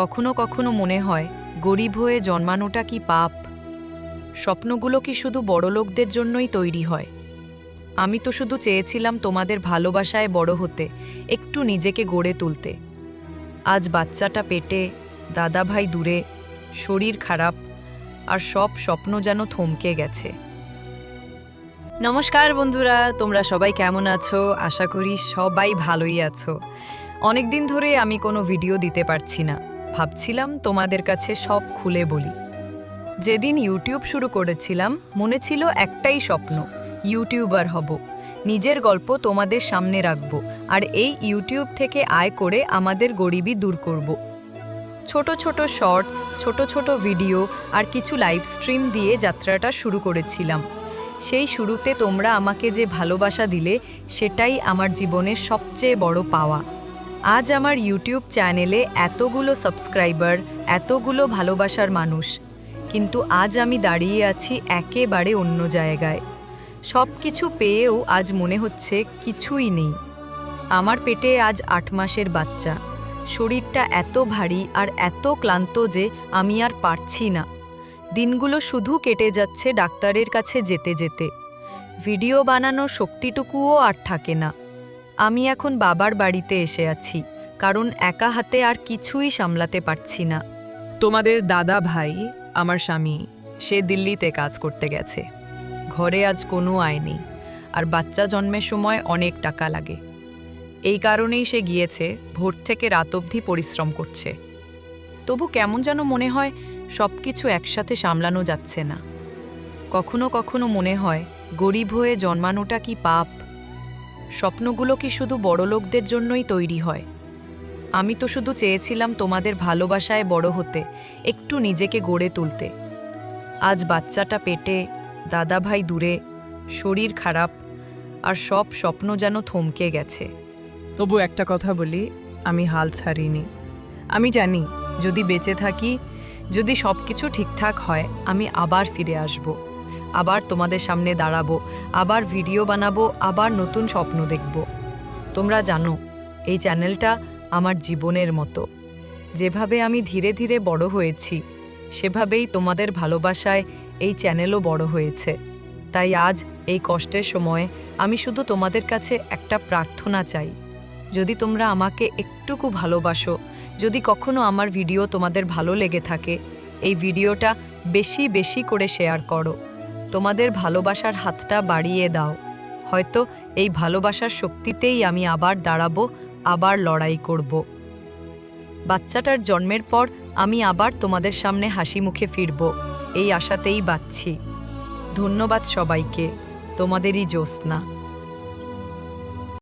কখনো কখনো মনে হয়, গরিব হয়ে জন্মানোটা কি পাপ? স্বপ্নগুলো কি শুধু বড়লোকদের জন্যই তৈরি হয়? আমি তো শুধু চেয়েছিলাম তোমাদের ভালোবাসায় বড় হতে, একটু নিজেকে গড়ে তুলতে। আজ বাচ্চাটা পেটে, দাদাভাই দূরে, শরীর খারাপ, আর সব স্বপ্ন যেন থমকে গেছে। নমস্কার বন্ধুরা, তোমরা সবাই কেমন আছো? আশা করি সবাই ভালোই আছো। অনেক দিন ধরে আমি কোনো ভিডিও দিতে পারছি না। ভাবছিলাম তোমাদের কাছে সব খুলে বলি। যেদিন ইউটিউব শুরু করেছিলাম, মনে ছিল একটাই স্বপ্ন ইউটিউবার হব। নিজের গল্প তোমাদের সামনে রাখব আর এই ইউটিউব থেকে আয় করে আমাদের গরিবি দূর করব। ছোট ছোট শর্টস, ছোট ছোট ভিডিও আর কিছু লাইভ স্ট্রিম দিয়ে যাত্রাটা শুরু করেছিলাম। সেই শুরুতে তোমরা আমাকে যে ভালোবাসা দিলে, সেটাই আমার জীবনের সবচেয়ে বড় পাওয়া। আজ আমার ইউটিউব চ্যানেলে এতগুলো সাবস্ক্রাইবার এতগুলো ভালোবাসার মানুষ। কিন্তু আজ আমি দাঁড়িয়ে আছি একেবারে অন্য জায়গায়। সব কিছু পেয়েও আজ মনে হচ্ছে কিছুই নেই। আমার পেটে আজ আট মাসের বাচ্চা। শরীরটা এত ভারী আর এত ক্লান্ত যে আমি আর পারছি না। দিনগুলো শুধু কেটে যাচ্ছে ডাক্তারের কাছে যেতে যেতে। ভিডিও বানানোর শক্তিটুকুও আর থাকে না। আমি এখন বাবার বাড়িতে এসে আছি, কারণ একা হাতে আর কিছুই সামলাতে পারছি না। তোমাদের দাদা ভাই, আমার স্বামী, সে দিল্লিতে কাজ করতে গেছে। ঘরে আজ কোনো আয় নেই, আর বাচ্চা জন্মের সময় অনেক টাকা লাগে। এই কারণেই সে গিয়েছে, ভোর থেকে রাত অবধি পরিশ্রম করছে। তবু কেমন যেন মনে হয় সব কিছু একসাথে সামলানো যাচ্ছে না। কখনো কখনো মনে হয়, গরিব হয়ে জন্মানোটা কি পাপ? স্বপ্নগুলো কি শুধু বড়লোকদের জন্যই তৈরি হয়? আমি তো শুধু চেয়েছিলাম তোমাদের ভালোবাসায় বড় হতে, একটু নিজেকে গড়ে তুলতে। আজ বাচ্চাটা পেটে, দাদাভাই দূরে, শরীর খারাপ, আর সব স্বপ্ন যেন থমকে গেছে। তবু একটা কথা বলি, আমি হাল ছাড়িনি। আমি জানি, যদি বেঁচে থাকি, যদি সব কিছু ঠিকঠাক হয়, আমি আবার ফিরে আসব। আবার তোমাদের সামনে দাঁড়াবো, আবার ভিডিও বানাবো, আবার নতুন স্বপ্ন দেখব। তোমরা জানো, এই চ্যানেলটা আমার জীবনের মতো। যেভাবে আমি ধীরে ধীরে বড় হয়েছি, সেভাবেই তোমাদের ভালোবাসায় এই চ্যানেলও বড় হয়েছে। তাই আজ এই কষ্টের সময়ে আমি শুধু তোমাদের কাছে একটা প্রার্থনা চাই। যদি তোমরা আমাকে একটুকু ভালোবাসো, যদি কখনো আমার ভিডিও তোমাদের ভালো লেগে থাকে, এই ভিডিওটা বেশি বেশি করে শেয়ার করো। তোমাদের ভালোবাসার হাতটা বাড়িয়ে দাও। হয়তো এই ভালোবাসার শক্তিতেই আমি আবার দাঁড়াবো, আবার লড়াই করব। বাচ্চাটার জন্মের পর আমি আবার তোমাদের সামনে হাসি মুখে ফিরব, এই আশাতেই বাচ্ছি। ধন্যবাদ সবাইকে, তোমাদেরই জ্যোৎস্না।